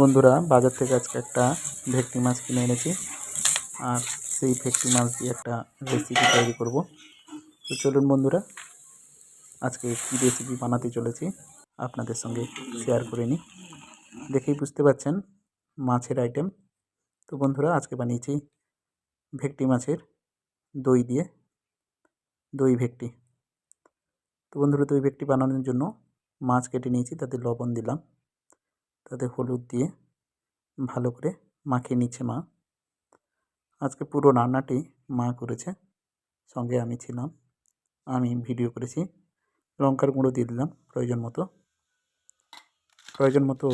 বন্ধুরা, বাজার থেকে আজকে একটা ভেটকি মাছ কিনে এনেছি। আর সেই ভেটকি মাছ দিয়ে একটা রেসিপি তৈরি করব। তো চলুন বন্ধুরা, আজকে কী রেসিপি বানাতে চলেছি আপনাদের সঙ্গে শেয়ার করে নিই। দেখেই বুঝতে পারছেন মাছের আইটেম তো বন্ধুরা, আজকে বানিয়েছি ভেটকি মাছের দই দিয়ে দই ভেটকি। তো বন্ধুরা, দই ভেটকি বানানোর জন্য মাছ কেটে নিয়েছি, তাতে লবণ দিলাম। তাতে হলুদ দিয়ে ভালো করে মাখিয়ে নিচ্ছে মা। আজকে পুরো রান্নাটি মা করেছে, সঙ্গে আমি ছিলাম। আমি ভিডিও করেছি, লঙ্কার গুঁড়ো দিয়ে দিলাম প্রয়োজন মতো। প্রয়োজন মতো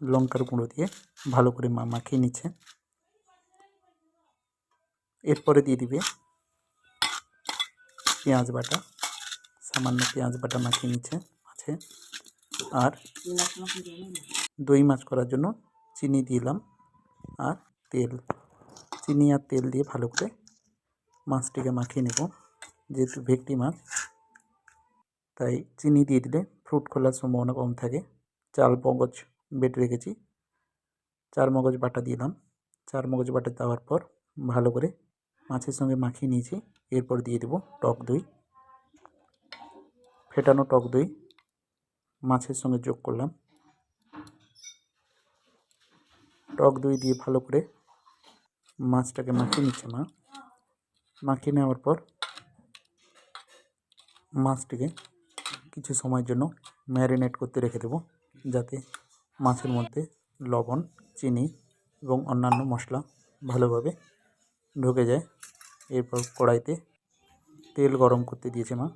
লঙ্কার গুঁড়ো দিয়ে ভালো করে মা মাখিয়ে নিচ্ছে। এরপরে দিয়ে দিবে পেঁয়াজ বাটা, সামান্য পেঁয়াজ বাটা মাখিয়ে নিচ্ছে আছে আর দই মাছ করার জন্য চিনি দিলাম আর তেল। চিনি আর তেল দিয়ে ভালো করে মাছটিকে মাখিয়ে নেব। যেহেতু ভেটকি মাছ, তাই চিনি দিয়ে দিলে ফ্রুট খোলার সম্ভাবনা কম থাকে। চাল, মগজ, বেটে রেখেছি। চার মগজ, বাটা দিলাম। চার মগজ, বাটা দেওয়ার পর ভালো করে মাছের সঙ্গে মাখিয়ে নিয়েছি। এরপর দিয়ে দেবো টক দই। ফেটানো টক দই মাছের সঙ্গে যোগ করলাম। টক দই দিয়ে ভালো করে মাছটাকে মাখিয়ে নিচ্ছে মা। মাখিয়ে নেওয়ার পর মাছটিকে কিছু সময়ের জন্য ম্যারিনেট করতে রেখে দেবো, যাতে মাছের মধ্যে লবণ, চিনি এবং অন্যান্য মশলা ভালোভাবে ঢুকে যায়। এরপর কড়াইতে তেল গরম করতে দিয়েছে মা।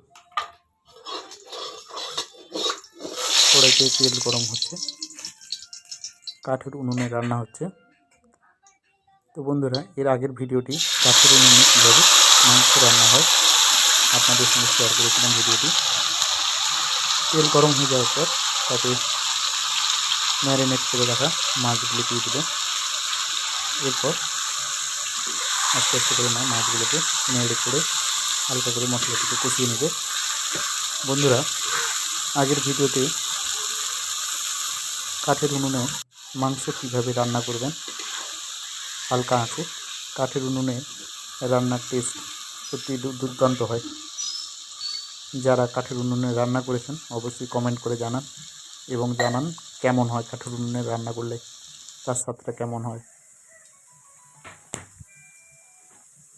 কড়াইতে তেল গরম হচ্ছে। কাঠের উনুনে রান্না হচ্ছে। তো বন্ধুরা, এর আগের ভিডিওটি কাঠের উনুনে কীভাবে মাংস রান্না হয় আপনাদের সঙ্গে শেয়ার করেছিলাম ভিডিওটি। তেল গরম হয়ে যাওয়ার পর তাতে ম্যারিনেট করে রাখা মাছগুলো দিয়ে দিল এরপর আস্তে আস্তে করে মা মাছগুলোকে নেড়ে করে হালকা করে মশলাটিকে কষিয়ে নেবে। বন্ধুরা, আগের ভিডিওতে কাঠের উনুনে মাংস কীভাবে রান্না করবেন? হালকা আঁচে। কাঠের উনুনে রান্নার টেস্ট সত্যি দুর্দান্ত হয়। যারা কাঠের উনুনে রান্না করেছেন, অবশ্যই কমেন্ট করে জানান এবং জানান কেমন হয় কাঠের উনুনে রান্না করলে, তার স্বাদটা কেমন হয়।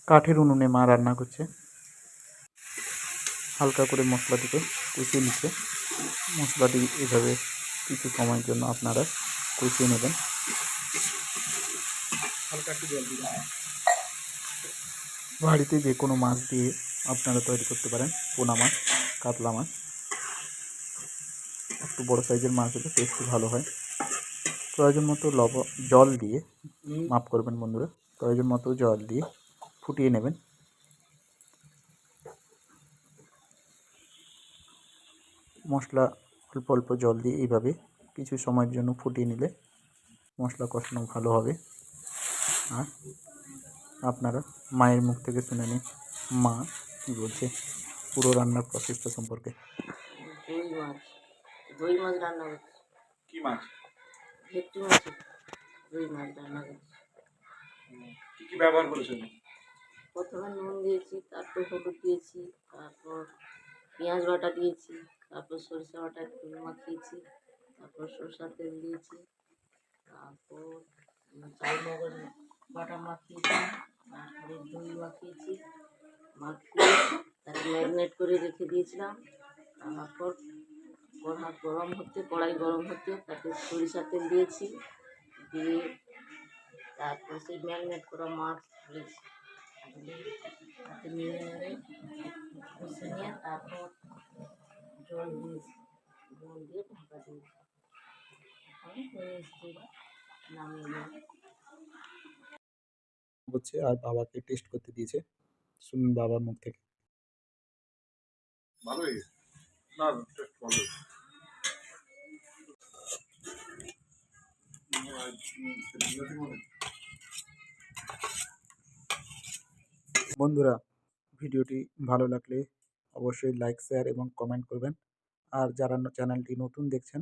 কাঠের উনুনে মা রান্না করছে। হালকা করে মশলাটিকে কষিয়ে নিচ্ছে। মশলাটি এভাবে কিছু সময়ের জন্য আপনারা কষিয়ে নেবেন। বাড়িতে যে কোনো মাছ দিয়ে আপনারা তৈরি করতে পারেন পোনা মাছ কাতলা মাছ। একটু বড় সাইজের মাছ হলে টেস্টটি ভালো হয়। প্রয়োজন মতো লব জল দিয়ে মাফ করবেন বন্ধুরা। প্রয়োজন মতো জল দিয়ে ফুটিয়ে নেবেন। মশলা অল্প অল্প জল দিয়ে এইভাবে কিছু সময়ের জন্য ফুটিয়ে নিলে মশলা কষানো ভালো হবে। আর আপনারা মায়ের মুখ থেকে শুনে নিন মা কী বলছে পুরো রান্নার প্রসেসটা সম্পর্কে। দই মাছ দই মাছ রান্না করছি। কি মাছ? ভেটকি মাছ দই মাছ রান্না করছি। কি কি ব্যবহার করেছেন? প্রথমে নুন দিয়েছি তারপর হলুদ দিয়েছি তারপর পেঁয়াজ বাটা দিয়েছি তারপর সরিষা বাটা একটু মাখিয়েছি। তারপর সরষার তেল দিয়েছি, তারপর, উম চাল মগজ বাটা মাখিয়েছি তারপরে দই মাখিয়েছি মাখিয়ে তাকে ম্যারিনেট করে রেখে দিয়েছিলাম, তারপর কড়া গরম হতে, কড়াই গরম হতে তাতে সরিষার তেল দিয়েছি, দিয়ে তারপর সেই ম্যারিনেট করা মাছ দিয়ে তাতে নেড়ে নেড়ে কষে নিয়ে তারপর জল দিয়েছি, জল দিয়ে ঢাকা দিয়েছি। হয়ে এসছে নামিয়ে হচ্ছে আর বাবাকে টেস্ট করতে দিয়েছে। শুনুন বাবার মুখ থেকে। না টেস্ট ভালো। বন্ধুরা ভিডিওটি ভালো লাগলে অবশ্যই লাইক শেয়ার এবং কমেন্ট করবেন। আর যারা চ্যানেলটি নতুন দেখছেন